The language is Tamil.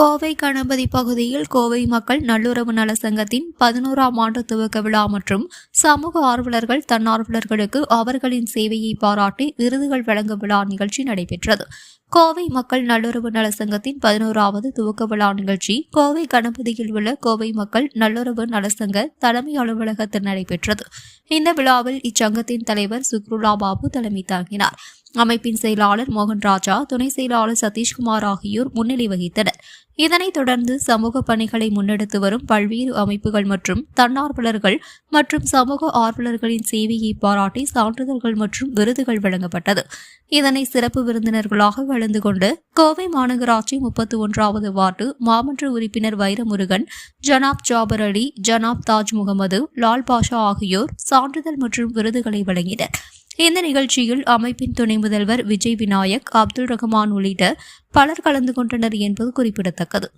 கோவை கணபதி பகுதியில் கோவை மக்கள் நல்லுறவு நல சங்கத்தின் பதினோராம் ஆண்டு துவக்க விழா மற்றும் சமூக ஆர்வலர்கள் தன்னார்வலர்களுக்கு அவர்களின் சேவையை பாராட்டி விருதுகள் வழங்கும் விழா நிகழ்ச்சி நடைபெற்றது. கோவை மக்கள் நல்லுறவு நல சங்கத்தின் பதினோராவது துவக்க விழா நிகழ்ச்சி கோவை கணபதியில் உள்ள கோவை மக்கள் நல்லுறவு நலசங்க தலைமை அலுவலகத்தில் நடைபெற்றது. இந்த விழாவில் இச்சங்கத்தின் தலைவர் சுக்ருலா பாபு தலைமை தாங்கினார் அமைப்பின் செயலாளர் மோகன் ராஜா துணை செயலாளர் சதீஷ்குமார் ஆகியோர் முன்னிலை வகித்தனர். இதனைத் தொடர்ந்து சமூக பணிகளை முன்னெடுத்து வரும் பல்வேறு அமைப்புகள் மற்றும் தன்னார்வலர்கள் மற்றும் சமூக ஆர்வலர்களின் சேவையை பாராட்டி சான்றிதழ்கள் மற்றும் விருதுகள் வழங்கப்பட்டது. இதனை சிறப்பு விருந்தினர்களாக கலந்து கொண்டு கோவை மாநகராட்சி முப்பத்தி ஒன்றாவது வார்டு மாமன்ற உறுப்பினர் வைரமுருகன் ஜனாப் ஜாபர் அலி ஜனாப் தாஜ் முகமது லால் பாஷா ஆகியோர் சான்றிதழ் மற்றும் விருதுகளை வழங்கினர். இந்த நிகழ்ச்சியில் அமைப்பின் துணை முதல்வர் விஜய் விநாயக் அப்துல் ரஹ்மான் உள்ளிட்ட பலர் கலந்து கொண்டனர் என்பது குறிப்பிடத்தக்கது.